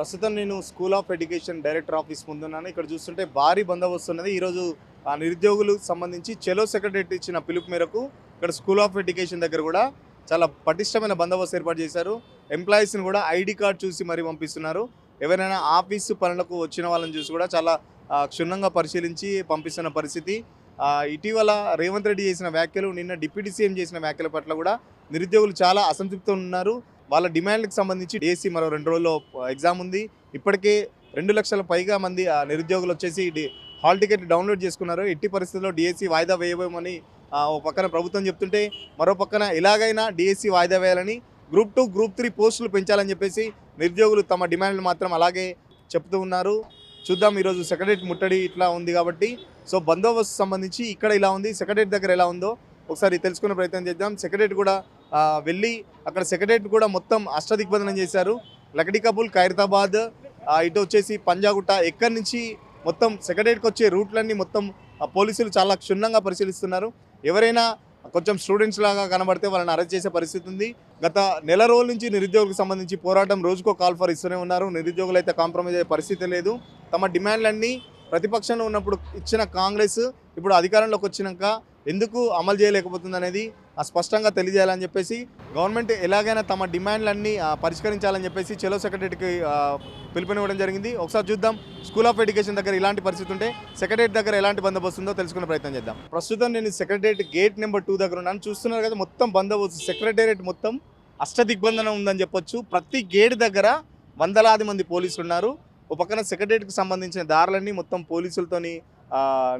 ప్రస్తుతం నేను school of education director office ముందున్నాను. ఇక్కడ చూస్తుంటే భారీ బందోబస్తు ఉన్నది ఈరోజు ఆ నిరుద్యోగులకు సంబంధించి చెలో సెక్రటరీ ఇచ్చిన పిలుపు మేరకు ఇక్కడ స్కూల్ ఆఫ్ ఎడ్యుకేషన్ దగ్గర కూడా చాలా పటిష్టమైన బందోబస్తు ఏర్పాటు చేశారు. ఎంప్లాయీస్ని కూడా ఐడి కార్డ్ చూసి మరీ పంపిస్తున్నారు. ఎవరైనా ఆఫీసు పనులకు వచ్చిన వాళ్ళని చూసి కూడా చాలా క్షుణ్ణంగా పరిశీలించి పంపిస్తున్న పరిస్థితి. ఇటీవల రేవంత్ రెడ్డి చేసిన వ్యాఖ్యలు నిన్న డిప్యూటీ సీఎం చేసిన వ్యాఖ్యల పట్ల కూడా నిరుద్యోగులు చాలా అసంతృప్తి ఉన్నారు. వాళ్ళ డిమాండ్లకు సంబంధించి డిఎస్సి మరో రెండు రోజుల్లో ఎగ్జామ్ ఉంది. ఇప్పటికే రెండు లక్షల పైగా మంది ఆ నిరుద్యోగులు వచ్చేసి హాల్ టికెట్ డౌన్లోడ్ చేసుకున్నారు. ఎట్టి పరిస్థితుల్లో డిఎస్సి వాయిదా వేయబోమని ఓ పక్కన ప్రభుత్వం చెప్తుంటే మరో పక్కన ఎలాగైనా డిఎస్సి వాయిదా వేయాలని గ్రూప్ టూ గ్రూప్ త్రీ పోస్టులు పెంచాలని చెప్పేసి నిరుద్యోగులు తమ డిమాండ్లు మాత్రం అలాగే చెప్తూ ఉన్నారు. చూద్దాం ఈరోజు సెక్రటరీ ముట్టడి ఇట్లా ఉంది కాబట్టి. సో బందోబస్తు సంబంధించి ఇక్కడ ఇలా ఉంది సెక్రటరీ దగ్గర ఎలా ఉందో ఒకసారి తెలుసుకునే ప్రయత్నం చేద్దాం. సెక్రటరీ కూడా వెళ్ళి అక్కడ సెక్రటరీ కూడా మొత్తం అష్టదిగ్బంధనం చేశారు. లకడీ కబుల్ ఖైరతాబాద్ ఇటు వచ్చేసి పంజాగుట్ట ఎక్కడి నుంచి మొత్తం సెక్రటరీకి వచ్చే రూట్లన్నీ మొత్తం పోలీసులు చాలా క్షుణ్ణంగా పరిశీలిస్తున్నారు. ఎవరైనా కొంచెం స్టూడెంట్స్ లాగా కనబడితే వాళ్ళని అరెస్ట్ చేసే పరిస్థితి ఉంది. గత నెల రోజుల నుంచి నిరుద్యోగులకు సంబంధించి పోరాటం రోజుకో కాల్ ఫర్ ఇస్తూనే ఉన్నారు. నిరుద్యోగులు అయితే కాంప్రమైజ్ అయ్యే పరిస్థితి లేదు. తమ డిమాండ్లన్నీ ప్రతిపక్షంలో ఉన్నప్పుడు ఇచ్చిన కాంగ్రెస్ ఇప్పుడు అధికారంలోకి వచ్చినాక ఎందుకు అమలు చేయలేకపోతుంది అనేది స్పష్టంగా తెలియజేయాలని చెప్పేసి గవర్నమెంట్ ఎలాగైనా తమ డిమాండ్లన్నీ పరిష్కరించాలని చెప్పేసి చెలో సెక్రటరీకి పిలుపునివ్వడం జరిగింది. ఒకసారి చూద్దాం స్కూల్ ఆఫ్ ఎడ్యుకేషన్ దగ్గర ఇలాంటి పరిస్థితి ఉంటే సెక్రటరీ దగ్గర ఎలాంటి బందోబస్తు ఉందో తెలుసుకునే ప్రయత్నం చేద్దాం. ప్రస్తుతం నేను సెక్రటరేట్ గేట్ నెంబర్ టూ దగ్గర ఉన్నాను. చూస్తున్నారు కదా మొత్తం బందోబస్తు సెక్రటేరియట్ మొత్తం అష్టదిగ్బంధనం ఉందని చెప్పొచ్చు. ప్రతి గేట్ దగ్గర వందలాది మంది పోలీసులు ఉన్నారు. ఒక పక్కన సెక్రటరీకి సంబంధించిన దారులన్నీ మొత్తం పోలీసులతోని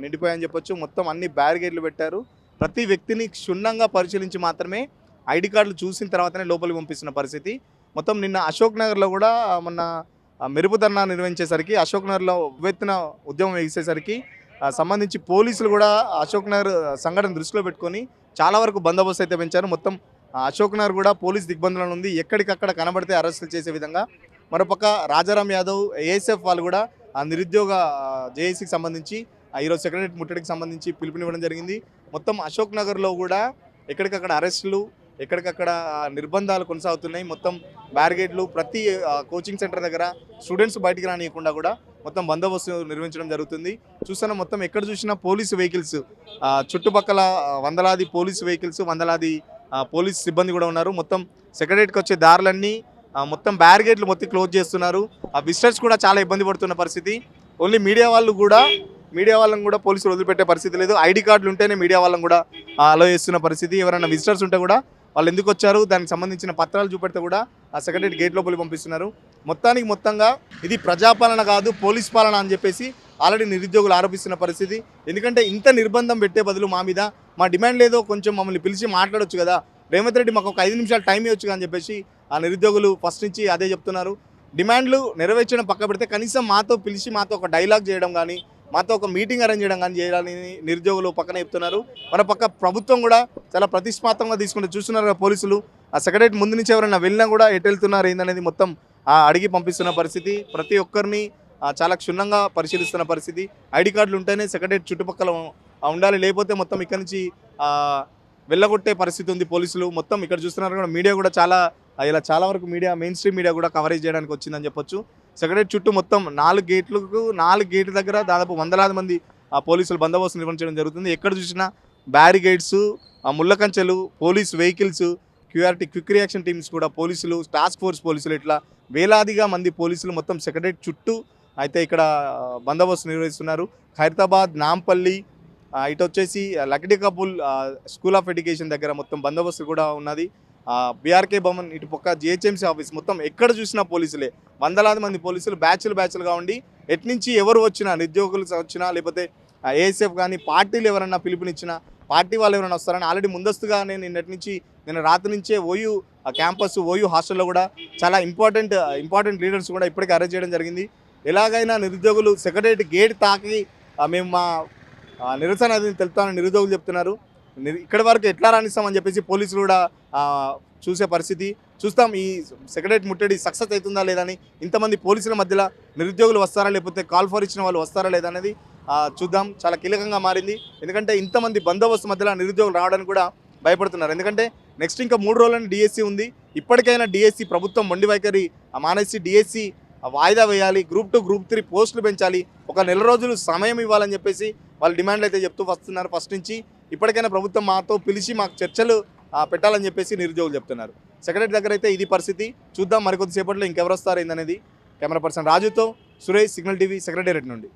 నిండిపోయాయని చెప్పొచ్చు. మొత్తం అన్ని బ్యారిగేడ్లు పెట్టారు. ప్రతి వ్యక్తిని క్షుణ్ణంగా పరిశీలించి మాత్రమే ఐడి కార్డులు చూసిన తర్వాతనే లోపలికి పంపిస్తున్న పరిస్థితి. మొత్తం నిన్న అశోక్ నగర్లో కూడా మొన్న ఆ, మెరుపు ధర్నా నిర్వహించేసరికి అశోక్ నగర్లో ఉవ్వెత్తిన ఉద్యమం వేసేసరికి సంబంధించి పోలీసులు కూడా అశోక్ నగర్ సంఘటన దృష్టిలో పెట్టుకొని చాలా వరకు బందోబస్తు అయితే పెంచారు. మొత్తం అశోక్ నగర్ కూడా పోలీస్ దిగ్బంధంలో ఉంది. ఎక్కడికక్కడ కనబడితే అరెస్టులు చేసే విధంగా. మరోపక్క రాజారాం యాదవ్ ఏఎస్ఎఫ్ వాళ్ళు కూడా ఆ నిరుద్యోగ జేఏసీకి సంబంధించి ఈరోజు సెక్రటరీ ముట్టడికి సంబంధించి పిలుపునివ్వడం జరిగింది. మొత్తం అశోక్ నగర్లో కూడా ఎక్కడికక్కడ అరెస్టులు ఎక్కడికక్కడ నిర్బంధాలు కొనసాగుతున్నాయి. మొత్తం బ్యారిగేడ్లు ప్రతి కోచింగ్ సెంటర్ దగ్గర స్టూడెంట్స్ బయటికి రానియకుండా కూడా మొత్తం బందోబస్తు నిర్వహించడం జరుగుతుంది. చూస్తున్న మొత్తం ఎక్కడ చూసినా పోలీసు వెహికల్స్ చుట్టుపక్కల వందలాది పోలీసు వెహికల్స్ వందలాది పోలీస్ సిబ్బంది కూడా ఉన్నారు. మొత్తం సెక్రటరీకి వచ్చే దారులన్నీ మొత్తం బ్యారిగేట్లు మొత్తం క్లోజ్ చేస్తున్నారు. ఆ విజిటర్స్ కూడా చాలా ఇబ్బంది పడుతున్న పరిస్థితి. ఓన్లీ మీడియా వాళ్ళు కూడా మీడియా వాళ్ళని కూడా పోలీసులు వదిలిపెట్టే పరిస్థితి లేదు. ఐడి కార్డులు ఉంటేనే మీడియా వాళ్ళని కూడా అలో చేస్తున్న పరిస్థితి. ఎవరైనా విజిటర్స్ ఉంటే కూడా వాళ్ళు ఎందుకు వచ్చారు దానికి సంబంధించిన పత్రాలు చూపెడితే కూడా ఆ సెక్రటరీ గేట్ లోపలికి పంపిస్తున్నారు. మొత్తానికి మొత్తంగా ఇది ప్రజాపాలన కాదు పోలీస్ పాలన అని చెప్పేసి ఆల్రెడీ నిరుద్యోగులు ఆరోపిస్తున్న పరిస్థితి. ఎందుకంటే ఇంత నిర్బంధం పెట్టే బదులు మా మీద మా డిమాండ్ లేదో కొంచెం మమ్మల్ని పిలిచి మాట్లాడొచ్చు కదా. రేవంత్ రెడ్డి మాకు ఒక ఐదు నిమిషాలు టైం ఇవ్వచ్చు అని చెప్పేసి ఆ నిరుద్యోగులు ఫస్ట్ నుంచి అదే చెప్తున్నారు. డిమాండ్లు నెరవేర్చడం పక్క పెడితే కనీసం మాతో పిలిచి మాతో ఒక డైలాగ్ చేయడం కానీ మాతో ఒక మీటింగ్ అరేంజ్ చేయడం కానీ చేయాలని నిరుద్యోగులు పక్కన చెప్తున్నారు. మన పక్క ప్రభుత్వం కూడా చాలా ప్రతిష్టాత్మకంగా తీసుకుంటే చూస్తున్నారు పోలీసులు. ఆ సెక్రటరీ ముందు నుంచి ఎవరైనా వెళ్ళినా కూడా ఎటు వెళ్తున్నారు ఏందనేది మొత్తం ఆ, అడిగి పంపిస్తున్న పరిస్థితి. ప్రతి ఒక్కరిని చాలా క్షుణ్ణంగా పరిశీలిస్తున్న పరిస్థితి. ఐడి కార్డులు ఉంటేనే సెక్రటరీ చుట్టుపక్కల ఉండాలి. లేకపోతే మొత్తం ఇక్కడ నుంచి వెళ్ళగొట్టే పరిస్థితి ఉంది పోలీసులు. మొత్తం ఇక్కడ చూస్తున్నారు కూడా మీడియా కూడా చాలా ఇలా చాలా వరకు మీడియా మెయిన్ స్ట్రీమ్ మీడియా కూడా కవరేజ్ చేయడానికి వచ్చిందని చెప్పొచ్చు. సెక్రటరీ చుట్టూ మొత్తం నాలుగు గేట్లకు నాలుగు గేట్ల దగ్గర దాదాపు వందలాది మంది ఆ పోలీసులు బందోబస్తు నిర్వహించడం జరుగుతుంది. ఎక్కడ చూసినా barricades ముళ్ళకంచెలు police vehicles QRT quick reaction teams కూడా పోలీసులు టాస్క్ ఫోర్స్ పోలీసులు ఇట్లా వేలాదిగా మంది పోలీసులు మొత్తం సెక్రటరీ చుట్టూ అయితే ఇక్కడ బందోబస్తు నిర్వహిస్తున్నారు. ఖైరతాబాద్ నాంపల్లి ఇటు వచ్చేసి Lakdi Kapul school of education దగ్గర మొత్తం బందోబస్తు కూడా ఉన్నది. బీఆర్కే భవన్ ఇటు పక్క జిహెచ్ఎంసీ ఆఫీస్ మొత్తం ఎక్కడ చూసినా పోలీసులే. వందలాది మంది పోలీసులు బ్యాచ్లు బ్యాచ్లుగా ఉండి ఎట్నుంచి ఎవరు వచ్చినా నిరుద్యోగులు వచ్చినా లేకపోతే ఏఎస్ఎఫ్ కానీ పార్టీలు ఎవరన్నా పిలుపునిచ్చినా పార్టీ వాళ్ళు ఎవరైనా వస్తారని ఆల్రెడీ ముందస్తుగా నేను నిన్నటి నుంచి నేను రాత్రి నుంచే ఓయూ క్యాంపస్ ఓయూ హాస్టల్లో కూడా చాలా ఇంపార్టెంట్ ఇంపార్టెంట్ లీడర్స్ కూడా ఇప్పటికే అరెస్ట్ చేయడం జరిగింది. ఎలాగైనా నిరుద్యోగులు సెక్రటరియట్ గేట్ తాకి మేము మా నిరసన అది తెలుపుతామని నిరుద్యోగులు చెప్తున్నారు. ఇక్కడి వరకు ఎట్లా రాణిస్తామని చెప్పేసి పోలీసులు కూడా చూసే పరిస్థితి. చూస్తాం ఈ సెక్రటరీ ముట్టడి సక్సెస్ అవుతుందా లేదని ఇంతమంది పోలీసుల మధ్యలో నిరుద్యోగులు వస్తారా లేకపోతే కాల్ ఫర్ ఇచ్చిన వాళ్ళు వస్తారా లేదా అనేది చూద్దాం. చాలా కీలకంగా మారింది. ఎందుకంటే ఇంతమంది బందోబస్తు మధ్యలో నిరుద్యోగులు రావడానికి కూడా భయపడుతున్నారు. ఎందుకంటే నెక్స్ట్ ఇంకా మూడు రోజులని డిఎస్సి ఉంది. ఇప్పటికైనా డిఎస్సి ప్రభుత్వం మొండి వైఖరి మానేసి డిఎస్సి వాయిదా వేయాలి. గ్రూప్ టూ గ్రూప్ త్రీ పోస్టులు పెంచాలి. ఒక నెల రోజులు సమయం ఇవ్వాలని చెప్పేసి వాళ్ళు డిమాండ్లు అయితే చెప్తూ వస్తున్నారు ఫస్ట్ నుంచి. ఇప్పటికైనా ప్రభుత్వం మాతో పిలిచి మాకు చర్చలు ఆ, పెట్టాలని చెప్పేసి నిరుద్యోగులు చెప్తున్నారు. సెక్రటరీ దగ్గర అయితే ఇది పరిస్థితి. చూద్దాం మరికొద్దిసేపట్లో ఇంకెవరు వస్తారు ఏందనేది కెమెరా పర్సన్ రాజుతో సురేష్ సిగ్నల్ టీవీ సెక్రటేరియట్ నుండి.